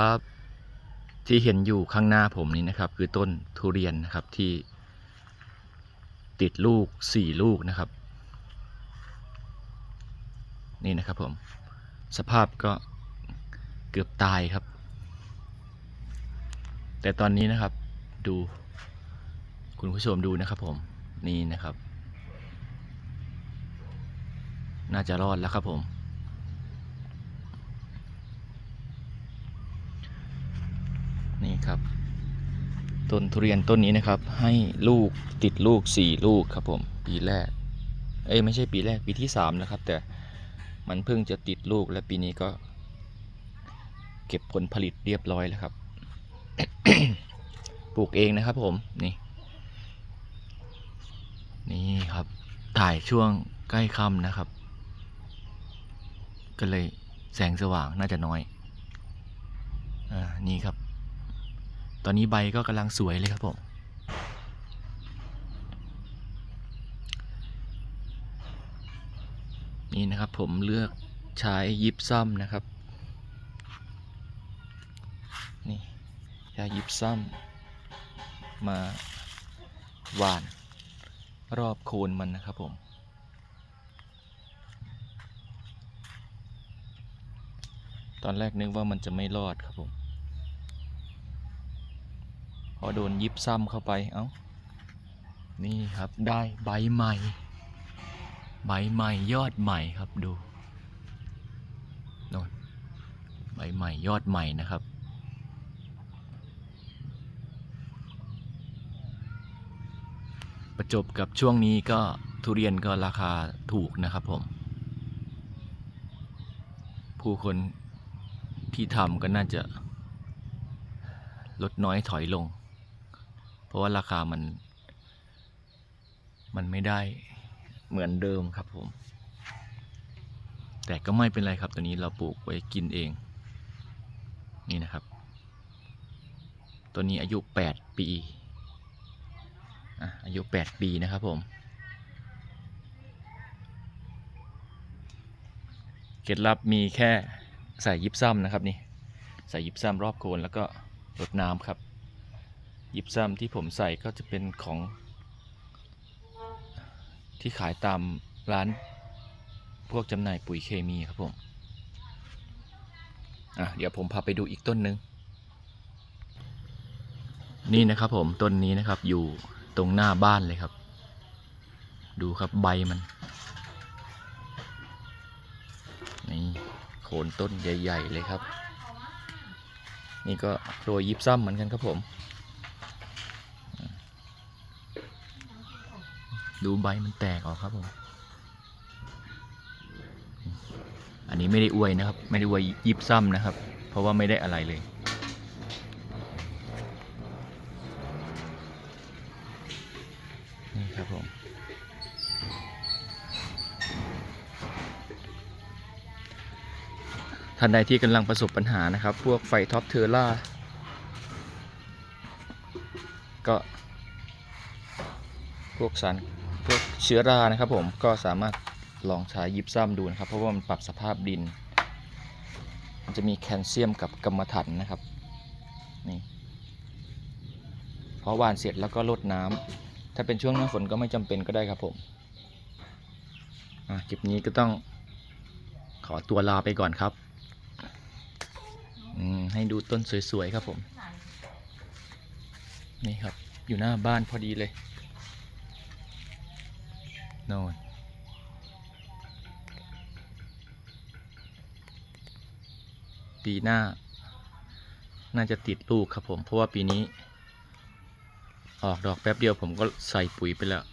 ว่าที่เห็นอยู่ข้างหน้าผมนี้นะครับ คือต้นทุเรียนนะครับที่ติดลูกสี่ลูกนะครับ นี่นะครับผม สภาพก็เกือบตายครับ แต่ตอนนี้นะครับดูคุณผู้ชมดูนะครับผมนี่นะครับ น่าจะรอดแล้วครับผม นี่ครับ ต้นทุเรียนต้นนี้นะครับ ให้ลูกติดลูกสี่ลูกครับผมปีแรก เอ้ยไม่ใช่ปีแรกปีที่สามนะครับ แต่มันเพิ่งจะติดลูกและปีนี้ก็ เก็บผลผลิตเรียบร้อยแล้วครับ ปลูกเองนะครับผมนี่ นี่ครับถ่ายช่วงใกล้ค่ำนะครับ ก็เลยแสงสว่างน่าจะน้อย อ่า นี่ครับ ตอนนี้ใบก็กำลังสวยเลยครับผม นี่นะครับผมเลือกใช้ยิบซ้ำนะครับ นี่ใช้ยิบซ้ำมาหว่านรอบโคนมันนะครับผมตอนแรกนึกว่ามันจะไม่รอดครับผม อโดนยิบซ้ำเข้าไป เอ้า นี่ครับได้ใบใหม่ ใบใหม่ยอดใหม่ครับดูนนใบใหม่ยอดใหม่นะครับ ประจบกับช่วงนี้ก็ทุเรียนก็ราคาถูกนะครับผม ผู้คนที่ทำก็น่าจะลดน้อยถอยลง ราะว่าราคามัน มันไม่ได้เหมือนเดิมครับผม แต่ก็ไม่เป็นไรครับตัวนี้เราปลูกไว้กินเอง นี่นะครับ ตัวนี้อายุ 8 ปีอะอายุ 8 ปีนะครับผมเคล็ดลับมีแค่ใส่ยิบซ้ำนะครับนี่ ใส่ยิบซ้ำรอบโคนแล้วก็รดน้ำครับ ยิบซ้ำที่ผมใส่ก็จะเป็นของ ที่ขายตามร้านพวกจำหน่ายปุ๋ยเคมีครับผม อะ เดี๋ยวผมพาไปดูอีกต้นหนึ่งนี่นะครับผมต้นนี้นะครับอยู่ตรงหน้าบ้านเลยครับ ดูครับใบมัน นี่โคนต้นใหญ่ ๆ เลยครับ นี่ก็โรยยิบซ้ำเหมือนกันครับผม ดูใบมันแตกออกครับผม อันนี้ไม่ได้อวยนะครับ ไม่ได้อวยยิบซ้ำนะครับ เพราะว่าไม่ได้อะไรเลย นี่ครับผมท่านใดที่กำลังประสบปัญหานะครับ พวกไฟท็อปเทอร่า ก็พวกสาร พวกเชื้อรานะครับผมก็สามารถลองใช้ยิบซ้ำดูนะครับ เพราะว่ามันปรับสภาพดิน มันจะมีแคลเซียมกับกรรมะถันนะครับนี่พอหว่านเสร็จแล้วก็ลดน้ำถ้าเป็นช่วงหน้าฝนก็ไม่จำเป็นก็ได้ครับผมอะคลิปนี้ก็ต้องขอตัวลาไปก่อนครับให้ดูต้นสวยๆครับผม นี่ครับ อยู่หน้าบ้านพอดีเลย โน่นปีหน้า น่าจะติดลูกครับผม เพราะว่าปีนี้ ออกดอกแป๊บเดียวผมก็ใส่ปุ๋ยไปแล้ว